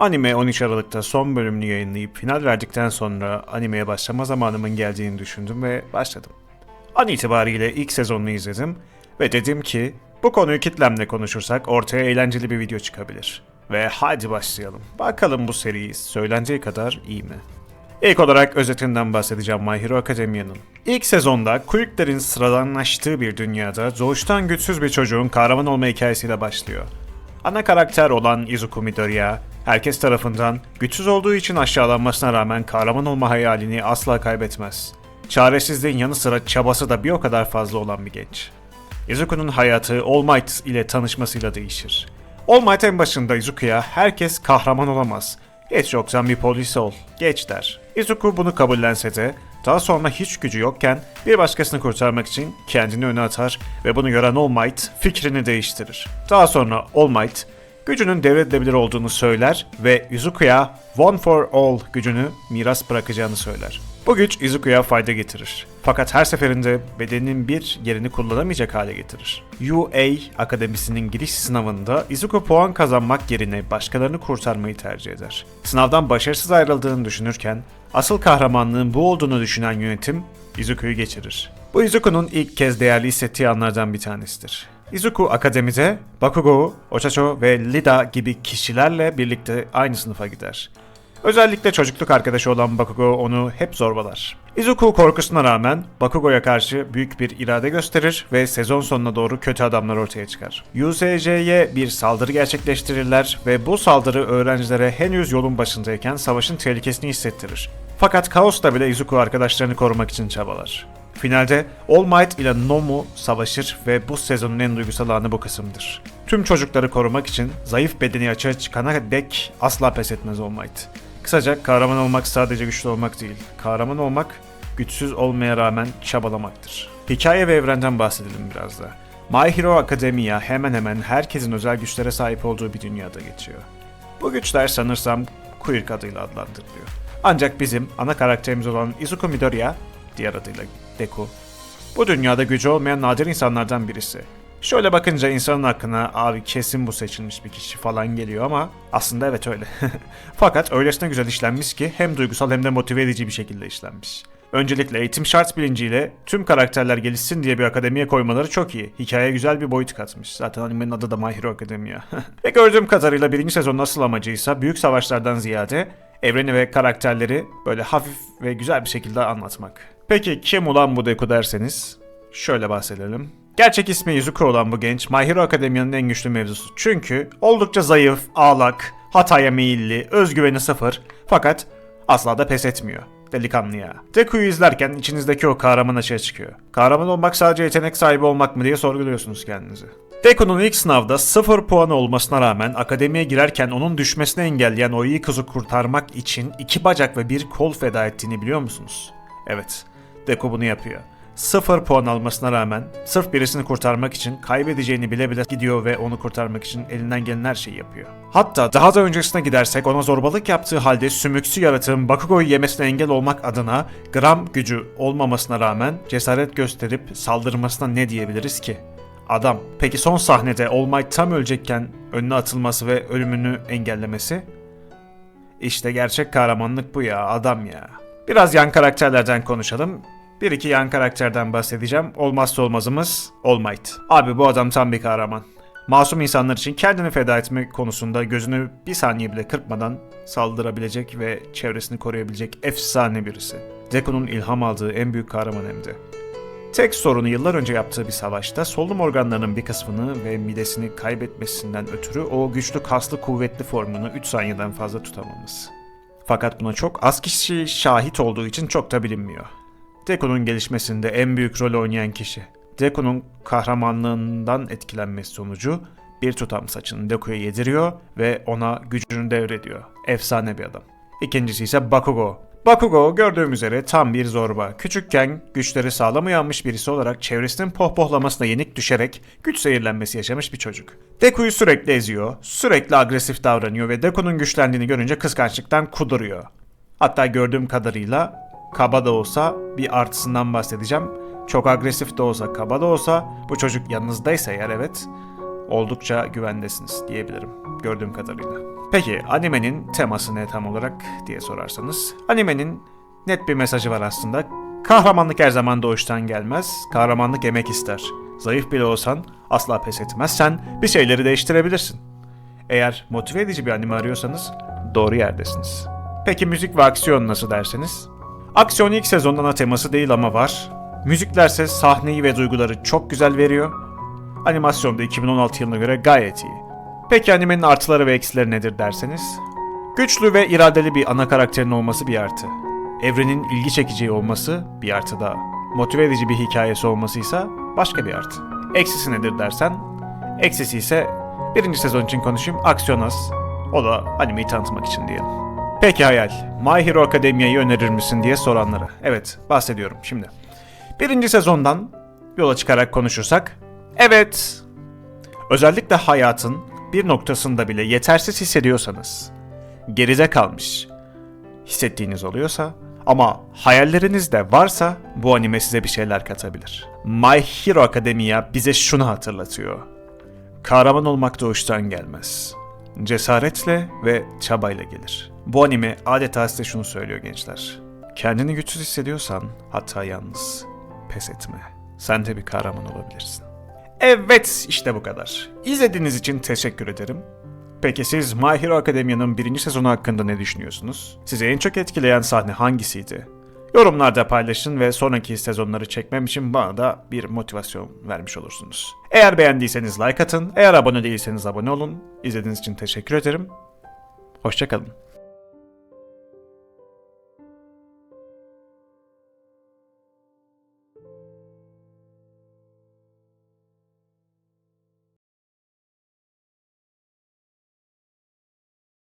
Anime 13 Aralık'ta son bölümünü yayınlayıp final verdikten sonra animeye başlama zamanımın geldiğini düşündüm ve başladım. An itibariyle ilk sezonunu izledim ve dedim ki bu konuyu kitlemle konuşursak ortaya eğlenceli bir video çıkabilir. Ve hadi başlayalım. Bakalım bu seri söylendiği kadar iyi mi? İlk olarak özetinden bahsedeceğim My Hero Academia'nın. İlk sezonda Quick'lerin sıradanlaştığı bir dünyada doğuştan güçsüz bir çocuğun kahraman olma hikayesiyle başlıyor. Ana karakter olan Izuku Midoriya, herkes tarafından güçsüz olduğu için aşağılanmasına rağmen kahraman olma hayalini asla kaybetmez. Çaresizliğin yanı sıra çabası da bir o kadar fazla olan bir genç. Izuku'nun hayatı All Might ile tanışmasıyla değişir. All Might en başında Izuku'ya herkes kahraman olamaz. Geç yoksan bir polis ol, geç der. Izuku bunu kabullense de daha sonra hiç gücü yokken bir başkasını kurtarmak için kendini öne atar ve bunu gören All Might fikrini değiştirir. Daha sonra All Might gücünün devredilebilir olduğunu söyler ve Izuku'ya One for All gücünü miras bırakacağını söyler. Bu güç Izuku'ya fayda getirir. Fakat her seferinde bedeninin bir yerini kullanamayacak hale getirir. UA Akademisi'nin giriş sınavında Izuku puan kazanmak yerine başkalarını kurtarmayı tercih eder. Sınavdan başarısız ayrıldığını düşünürken asıl kahramanlığın bu olduğunu düşünen yönetim Izuku'yu geçirir. Bu Izuku'nun ilk kez değerli hissettiği anlardan bir tanesidir. Izuku akademide Bakugo, Ochacho ve Lida gibi kişilerle birlikte aynı sınıfa gider. Özellikle çocukluk arkadaşı olan Bakugo onu hep zorbalar. Izuku korkusuna rağmen Bakugo'ya karşı büyük bir irade gösterir ve sezon sonuna doğru kötü adamlar ortaya çıkar. USJ'ye bir saldırı gerçekleştirirler ve bu saldırı öğrencilere henüz yolun başındayken savaşın tehlikesini hissettirir. Fakat Kaos'ta bile Izuku arkadaşlarını korumak için çabalar. Finalde All Might ile Nomu savaşır ve bu sezonun en duygusal anı bu kısımdır. Tüm çocukları korumak için zayıf bedeni açığa çıkana dek asla pes etmez All Might. Kısaca kahraman olmak sadece güçlü olmak değil. Kahraman olmak güçsüz olmaya rağmen çabalamaktır. Hikaye ve evrenden bahsedelim biraz da. My Hero Academia hemen hemen herkesin özel güçlere sahip olduğu bir dünyada geçiyor. Bu güçler sanırsam Quirk adıyla adlandırılıyor. Ancak bizim ana karakterimiz olan Izuku Midoriya, diğer adıyla Deku, bu dünyada gücü olmayan nadir insanlardan birisi. Şöyle bakınca insanın aklına abi kesin bu seçilmiş bir kişi falan geliyor ama aslında evet öyle. Fakat öylesine güzel işlenmiş ki hem duygusal hem de motive edici bir şekilde işlenmiş. Öncelikle eğitim şart bilinciyle tüm karakterler gelişsin diye bir akademiye koymaları çok iyi. Hikayeye güzel bir boyut katmış. Zaten animenin adı da My Hero Academia. ve gördüğüm kadarıyla birinci sezonun asıl amacıysa büyük savaşlardan ziyade evreni ve karakterleri böyle hafif ve güzel bir şekilde anlatmak. Peki kim ulan bu Deku derseniz şöyle bahsedelim. Gerçek ismi Izuku olan bu genç My Hero Academia'nın en güçlü mevzusu. Çünkü oldukça zayıf, ağlak, hataya meyilli, özgüveni sıfır fakat asla da pes etmiyor. Delikanlı ya. Deku'yu izlerken içinizdeki o kahraman açığa çıkıyor. Kahraman olmak sadece yetenek sahibi olmak mı diye sorguluyorsunuz kendinizi. Deku'nun ilk sınavda 0 puanı olmasına rağmen akademiye girerken onun düşmesini engelleyen o iyi kızı kurtarmak için iki bacak ve bir kol feda ettiğini biliyor musunuz? Evet, Deku bunu yapıyor. 0 puan almasına rağmen sırf birisini kurtarmak için kaybedeceğini bile bile gidiyor ve onu kurtarmak için elinden gelen her şeyi yapıyor. Hatta daha da öncesine gidersek ona zorbalık yaptığı halde sümüksü yaratığın Bakugo'yu yemesine engel olmak adına gram gücü olmamasına rağmen cesaret gösterip saldırmasına ne diyebiliriz ki? Adam. Peki son sahnede All Might tam ölecekken önüne atılması ve ölümünü engellemesi? İşte gerçek kahramanlık bu ya adam ya. Biraz yan karakterlerden konuşalım. Bir iki yan karakterden bahsedeceğim. Olmazsa olmazımız All Might. Abi bu adam tam bir kahraman. Masum insanlar için kendini feda etme konusunda gözünü bir saniye bile kırpmadan saldırabilecek ve çevresini koruyabilecek efsane birisi. Deku'nun ilham aldığı en büyük kahraman hem de. Tek sorunu yıllar önce yaptığı bir savaşta solunum organlarının bir kısmını ve midesini kaybetmesinden ötürü o güçlü kaslı kuvvetli formunu 3 saniyeden fazla tutamaması. Fakat buna çok az kişi şahit olduğu için çok da bilinmiyor. Deku'nun gelişmesinde en büyük rol oynayan kişi. Deku'nun kahramanlığından etkilenmesi sonucu bir tutam saçını Deku'ya yediriyor ve ona gücünü devrediyor. Efsane bir adam. İkincisi ise Bakugo. Bakugo gördüğüm üzere tam bir zorba. Küçükken güçleri sağlam uyanmış birisi olarak çevresinin pohpohlamasına yenik düşerek güç zehirlenmesi yaşamış bir çocuk. Deku'yu sürekli eziyor, sürekli agresif davranıyor ve Deku'nun güçlendiğini görünce kıskançlıktan kuduruyor. Hatta gördüğüm kadarıyla kaba da olsa bir artısından bahsedeceğim. Çok agresif de olsa, kaba da olsa bu çocuk yanınızdaysa eğer evet oldukça güvendesiniz diyebilirim gördüğüm kadarıyla. Peki animenin teması ne tam olarak diye sorarsanız. Animenin net bir mesajı var aslında. Kahramanlık her zaman doğuştan gelmez. Kahramanlık emek ister. Zayıf bile olsan asla pes etmezsen bir şeyleri değiştirebilirsin. Eğer motive edici bir anime arıyorsanız doğru yerdesiniz. Peki müzik ve aksiyon nasıl derseniz? Aksiyon ilk sezondan ana teması değil ama var. Müziklerse sahneyi ve duyguları çok güzel veriyor. Animasyon da 2016 yılına göre gayet iyi. Peki animenin artıları ve eksileri nedir derseniz? Güçlü ve iradeli bir ana karakterin olması bir artı. Evrenin ilgi çekici olması bir artı daha. Motive edici bir hikayesi olması ise başka bir artı. Eksisi nedir dersen? Eksisi ise birinci sezon için konuşayım aksiyon az. O da animeyi tanıtmak için diyelim. Peki Hayal, My Hero Academia'yı önerir misin diye soranlara. Evet, bahsediyorum şimdi. Birinci sezondan yola çıkarak konuşursak, evet. Özellikle hayatın bir noktasında bile yetersiz hissediyorsanız, geride kalmış hissettiğiniz oluyorsa ama hayalleriniz de varsa bu anime size bir şeyler katabilir. My Hero Academia bize şunu hatırlatıyor. Kahraman olmak doğuştan gelmez. Cesaretle ve çabayla gelir. Bu anime adeta size şunu söylüyor gençler. Kendini güçsüz hissediyorsan hatta yalnız pes etme. Sen de bir kahraman olabilirsin. Evet işte bu kadar. İzlediğiniz için teşekkür ederim. Peki siz My Hero Academia'nın birinci sezonu hakkında ne düşünüyorsunuz? Sizi en çok etkileyen sahne hangisiydi? Yorumlarda paylaşın ve sonraki sezonları çekmem için bana da bir motivasyon vermiş olursunuz. Eğer beğendiyseniz like atın, eğer abone değilseniz abone olun. İzlediğiniz için teşekkür ederim. Hoşçakalın.